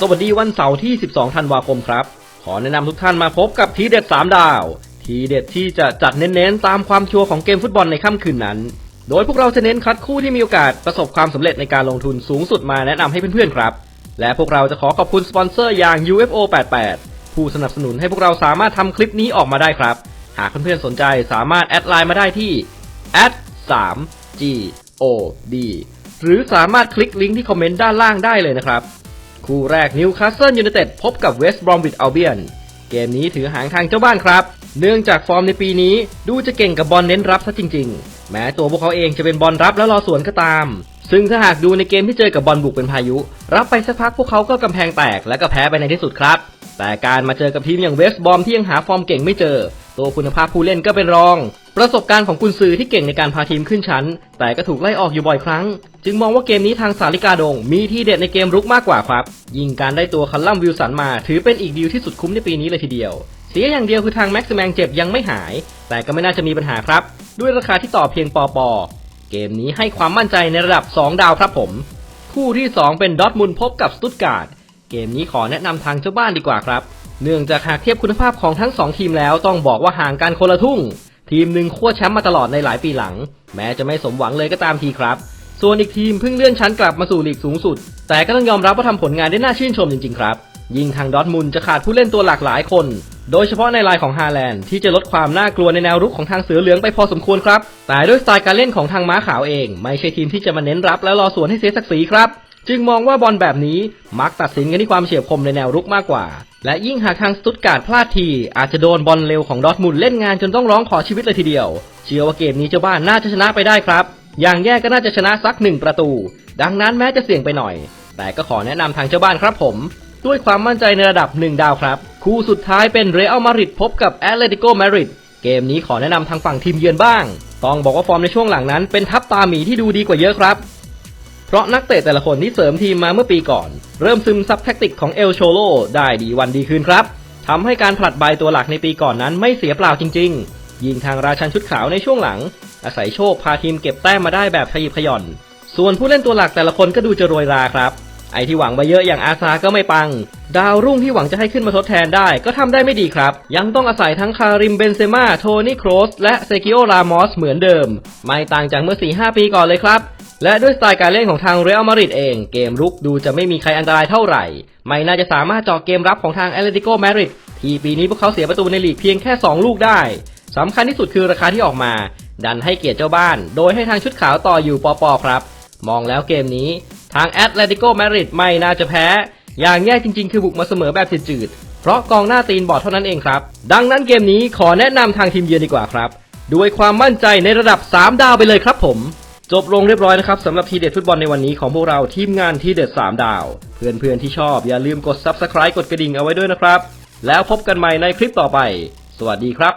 สวัสดีวันเสาร์ที่ 12 ธันวาคมครับ ขอแนะนำทุกท่านมาพบกับทีเด็ด 3 ดาว ทีเด็ดที่จะจัดเน้นๆ ตามความชัวร์ของเกมฟุตบอลในค่ำคืนนั้น โดยพวกเราจะเน้นคัดคู่ที่มีโอกาสประสบความสำเร็จในการลงทุนสูงสุดมาแนะนำให้เพื่อนๆครับ และพวกเราจะขอขอบคุณสปอนเซอร์อย่าง UFO 88ผู้สนับสนุนให้พวกเราสามารถทำคลิปนี้ออกมาได้ครับ หากเพื่อนๆสนใจสามารถแอดไลน์มาได้ที่ 3 G O D หรือสามารถคลิกลิงก์ที่คอมเมนต์ด้านล่างได้เลยนะครับ คู่แรกนิวคาสเซิลยูไนเต็ดพบกับเวสต์บรอมวิดอัลเบียน เกมนี้ถือหางทางเจ้าบ้านครับ เนื่องจากฟอร์มในปีนี้ดูจะเก่งกับบอลเน้นรับซะจริง ๆ แม้ตัวพวกเขาเองจะเป็นบอลรับแล้วรอสวนก็ตาม ซึ่งถ้าหากดูในเกมที่เจอกับบอลบุกเป็นพายุ รับไปสักพักพวกเขาก็กำแพงแตกและก็แพ้ไปในที่สุดครับ แต่การมาเจอกับทีมอย่างเวสต์บอมที่ยังหาฟอร์มเก่งไม่เจอ ตัวคุณภาพผู้เล่นก็เป็นรอง ประสบการณ์ของกุนซือที่เก่งในการพาทีมขึ้นชั้น แต่ก็ถูกไล่ออกอยู่บ่อยครั้ง จึงมองว่าเกมนี้ทางสาลิกาดง มีที่เด็ดในเกมรุกมากกว่าครับ ยิ่งการได้ตัวคัลลัมวิลสันมา ถือเป็นอีกดีลที่สุดคุ้มในปีนี้เลยทีเดียว เสียอย่างเดียวคือทางแม็กซ์แมงเจ็บยังไม่หาย แต่ก็ไม่น่าจะมีปัญหาครับ ด้วยราคาที่ต่อเพียงปอปอเกมนี้ให้ความมั่นใจในระดับ 2 ดาวครับผม คู่ที่ 2 เป็นดอทมุนพบกับสตุตการ์ดเกมนี้ขอแนะนำทางเจ้าบ้านดีกว่าครับ เนื่องจากหากเทียบคุณภาพของทั้ง 2 ทีมแล้วต้องบอกว่าห่างกันคนละทุ่ง ทีมหนึ่งขั้วแชมป์มาตลอดในหลายปีหลัง แม้จะไม่สมหวังเลยก็ตามทีครับ ส่วนอีกทีมเพิ่งเลื่อนชั้นกลับมาสู่ลีกสูงสุด แต่ก็ต้องยอมรับว่าทำผลงานได้น่าชื่นชมจริงๆครับ ยิ่งทางดอทมุนจะขาดผู้เล่นตัวหลากหลายคน โดยเฉพาะในลายของฮาแลนด์ที่จะลดความน่ากลัวในแนวรุกของทางเสือเหลืองไปพอสมควรครับ แต่ด้วยสไตล์การเล่นของทางม้าขาวเอง ไม่ใช่ทีมที่จะมาเน้นรับแล้วรอสวนให้เสียศักดิ์ศรีครับ จึงมองว่าบอลแบบนี้มักตัดสินกันที่ความเฉียบคมในแนวรุกมากกว่า และยิ่งหากทางสตุตการ์ดพลาดที อาจจะโดนบอลเร็วของดอทมุนเล่นงานจนต้องร้องขอชีวิตเลยทีเดียว เชื่อว่าเกมนี้เจ้าบ้านน่าจะชนะไปได้ครับ อย่างแย่ก็น่าจะชนะสักหนึ่งประตู ดังนั้นแม้จะเสี่ยงไปหน่อย แต่ก็ขอแนะนำทางเจ้าบ้านครับผม ด้วยความมั่นใจในระดับ1ดาวครับ คู่สุดท้ายเป็นเรอัลมาดริดพบกับแอตเลติโกมาดริดเกมนี้ขอแนะนำทางฝั่งทีมเยือนบ้าง ต้องบอกว่าฟอร์มในช่วงหลังนั้นเป็นทัพตาหมีที่ดูดีกว่าเยอะครับ ราะนักเตะแต่ละคนที่เสริมทีมมาเมื่อปีก่อน เริ่มซึมซับแทคติกของเอลโชโลได้ดีวันดีคืนครับทำให้การผลัดใบตัวหลักในปีก่อนนั้นไม่เสียเปล่าจริง ๆ ยิงทางราชันชุดขาวในช่วงหลัง อาศัยโชคพาทีมเก็บแต้มมาได้แบบขยิบขย่อน ส่วนผู้เล่นตัวหลักแต่ละคนก็ดูจะโรยราครับ ไอที่หวังไว้เยอะอย่างอาซาก็ไม่ปัง ดาวรุ่งที่หวังจะให้ขึ้นมาทดแทนได้ก็ทำได้ไม่ดีครับ ยังต้องอาศัยทั้งคาริมเบนเซม่าโทนี่โครสและเซกิโอรามอสเหมือนเดิม ไม่ต่างจากเมื่อ4-5ปีก่อนเลยครับ และด้วยสไตล์การเล่นของทางเรอัลมาดริดเองเกมรุกดูจะไม่มีใครอันตรายเท่าไหร่ ไม่น่าจะสามารถเจาะเกมรับของทางแอตเลติโกมาดริดที่ปีนี้พวกเขาเสียประตูในลีกเพียงแค่ 2 ลูกได้สำคัญที่สุดคือราคาที่ออกมา ดันให้เกียรติเจ้าบ้าน โดยให้ทางชุดขาวต่ออยู่ปอปอครับ มองแล้วเกมนี้ทางแอตเลติโกมาดริดไม่น่าจะแพ้ อย่างแย่จริง ๆ คือบุกมาเสมอแบบจืดๆเพราะกองหน้าตีนบอดเท่านั้นเองครับ ดังนั้นเกมนี้ขอแนะนำทางทีมเยือนดีกว่าครับ ด้วยความมั่นใจในระดับ 3 ดาวไปเลยครับผม จบลงเรียบร้อยนะครับสำหรับทีเด็ดฟุตบอลในวันนี้ของพวกเราทีมงานทีเด็ด 3 ดาว เพื่อนๆที่ชอบอย่าลืมกด Subscribe กดกระดิ่งเอาไว้ด้วยนะครับ แล้วพบกันใหม่ในคลิปต่อไป สวัสดีครับ